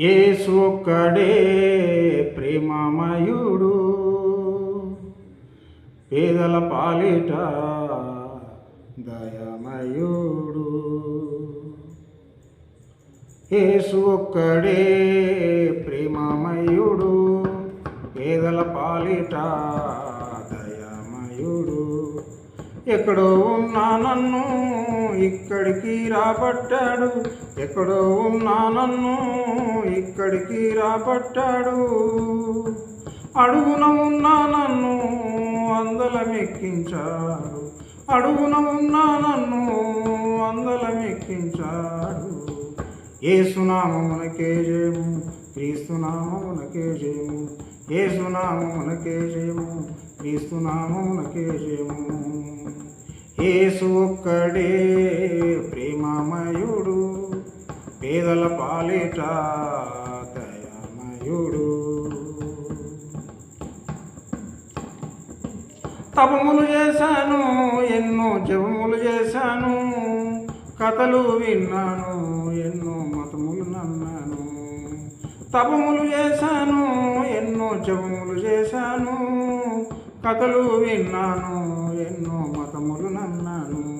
యేసు ఒక్కడే ప్రేమమయుడు. పేదల పాలిట దయమయుడు. ఏసు ఒక్కడే ప్రేమమయుడు. పేదల పాలిట దయమయుడు ఎక్కడో ఉన్నా నన్ను ఇక్కడికి రాబట్టాడు. ఎక్కడో ఉన్నా నన్ను ఇక్కడికి రాబట్టాడు. అడుగున ఉన్నా నన్ను అందలమెక్కించాడు. అడుగున ఉన్నా నన్ను అందలమెక్కించాడు. ఏసునామమునకే జయము. క్రీస్తునామమునకే జయము. ఏసునామమునకే జయము. క్రీస్తునామమునకే జయము. ఏసు ఒక్కడే ప్రేమమయుడు. పేదల పాలిట దయమయుడు. తపములు చేశాను ఎన్నో జపములు చేశాను. కథలు విన్నాను ఎన్నో మతములు నమ్మాను. తపములు చేశాను ఎన్నో జపములు చేశాను కథలు విన్నాను ఎన్నో మతములు నమ్మాను.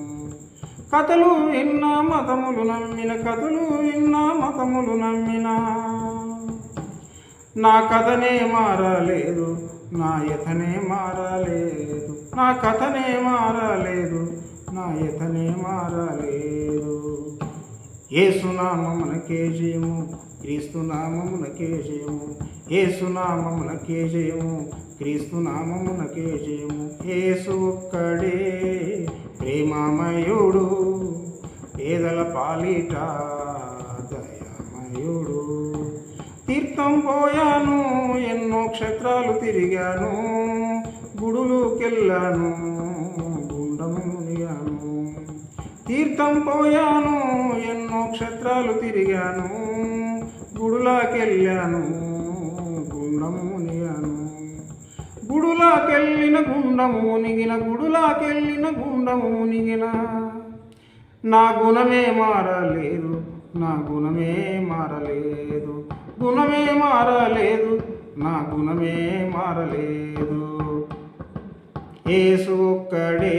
కథలు విన్నా మతములు నమ్మిన కథలు విన్నా మతములు నమ్మిన. నా కథనే మారలేదు నా యథనే మారలేదు నా కథనే మారలేదు నా యథనే మారలేదు. ఏసునామమునకే జయము క్రీస్తునామమునకే జయము. ఏసునామమునకే జయము క్రీస్తునామమునకే జయము. ఏసు ఒక్కడే ప్రేమామయుడు పేదల పాలిట దయామయుడు. తీర్థం పోయాను ఎన్నో క్షేత్రాలు తిరిగాను గుడులుకెళ్ళాను గుండము తీర్థం పోయాను ఎన్నో క్షేత్రాలు తిరిగాను గుడులాకెళ్ళాను గుండమునిగాను. గుడులాకెళ్ళిన గుండమునిగిన గుడులాకెళ్ళిన గుండము మునిగిన నా గుణమే మారలేదు నా గుణమే మారలేదు గుణమే మారలేదు నా గుణమే మారలేదు. ఏసు ఒక్కడే.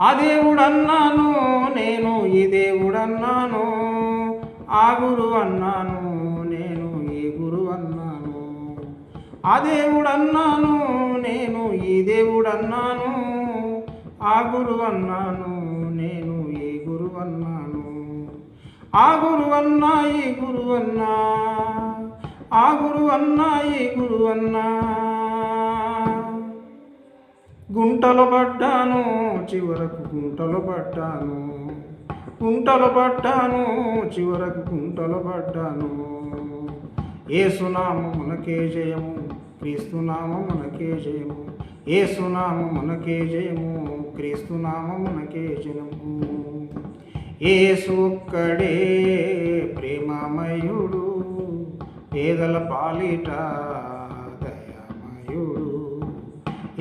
ఆ దేవుడన్నాను నేను ఈ దేవుడన్నాను. ఆ గురు అన్నాను నేను ఈ గురు అన్నాను. ఆ దేవుడన్నాను నేను ఈ దేవుడన్నాను. ఆ గురు అన్నాను నేను ఈ గురు అన్నాను. ఆ గురు అన్నా ఈ గురు అన్నా. ఆ గురు అన్నా ఈ గురు అన్నా. గుంటలు పడ్డాను చివరకు గుంటలు పడ్డాను. గుంటలు పడ్డాను చివరకు గుంటలు పడ్డాను. ఏసునామమునకే జయము క్రీస్తునామమునకే జయము. ఏసునామమునకే జయము క్రీస్తునామమునకే జయము. ఏసు ఒక్కడే ప్రేమమయుడు పేదల పాలిట దయామయుడు.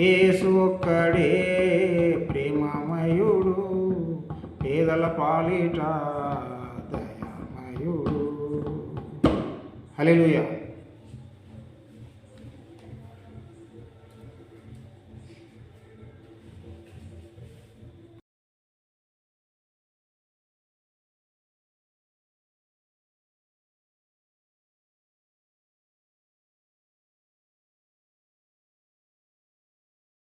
ఏసు ఒక్కడే ప్రేమమయుడు పేదల పాలిట దయామయుడు. హలో